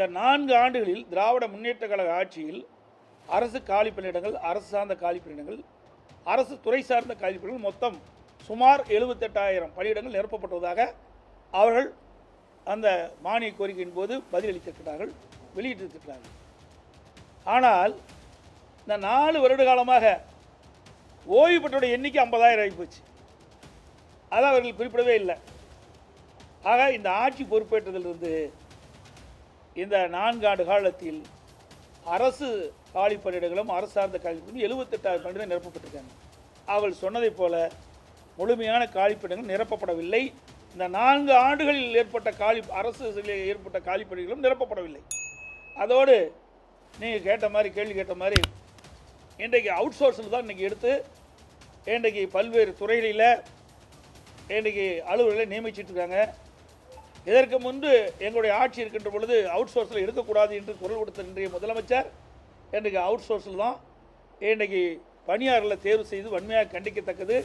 இந்த நான்கு ஆண்டுகளில் திராவிட முன்னேற்ற கழக ஆட்சியில் அரசு காலி பணியிடங்கள் அரசு சார்ந்த காலி பணியிடங்கள் அரசு துறை சார்ந்த காலி பணியிடங்கள் மொத்தம் சுமார் எழுபத்தெட்டாயிரம் பணியிடங்கள் நிரப்பப்பட்டுவதாக அவர்கள் அந்த மானிய கோரிக்கையின் போது பதிலளித்திருக்கிறார்கள் வெளியிட்டிருக்கிறார்கள். ஆனால் இந்த நாலு வருட காலமாக ஓய்வு பெற்றோட எண்ணிக்கை ஐம்பதாயிரம் ஆகி போச்சு. அதை அவர்கள் குறிப்பிடவே இல்லை. ஆக இந்த ஆட்சி பொறுப்பேற்றதிலிருந்து இந்த நான்கு ஆண்டு காலத்தில் அரசு காலி பணியிடங்களும் அரசு சார்ந்த காலி பணியிடங்களும் எழுபத்தெட்டாயிரம் பணியிடம் நிரப்பப்பட்டிருக்காங்க. அவள் சொன்னதைப் போல முழுமையான காலிப்பணிகள் நிரப்பப்படவில்லை. இந்த நான்கு ஆண்டுகளில் ஏற்பட்ட காலி அரசு ஏற்பட்ட காலி பணிகளும் நிரப்பப்படவில்லை. அதோடு நீங்கள் கேட்ட மாதிரி கேள்வி கேட்ட மாதிரி இன்றைக்கு அவுட் சோர்ஸில் தான் இன்றைக்கி எடுத்து இன்றைக்கு பல்வேறு துறைகளில் இன்றைக்கி அலுவலர்களை நியமிச்சிட்ருக்காங்க இதற்கு முன்பு எங்களுடைய ஆட்சி இருக்கின்ற பொழுது அவுட் சோர்ஸில் இருக்கக்கூடாது என்று குரல் கொடுத்த இன்றைய முதலமைச்சர் இன்றைக்கு அவுட் சோர்ஸில் தான் இன்றைக்கு பணியாளர்களை தேர்வு செய்து வன்மையாக கண்டிக்கத்தக்கது.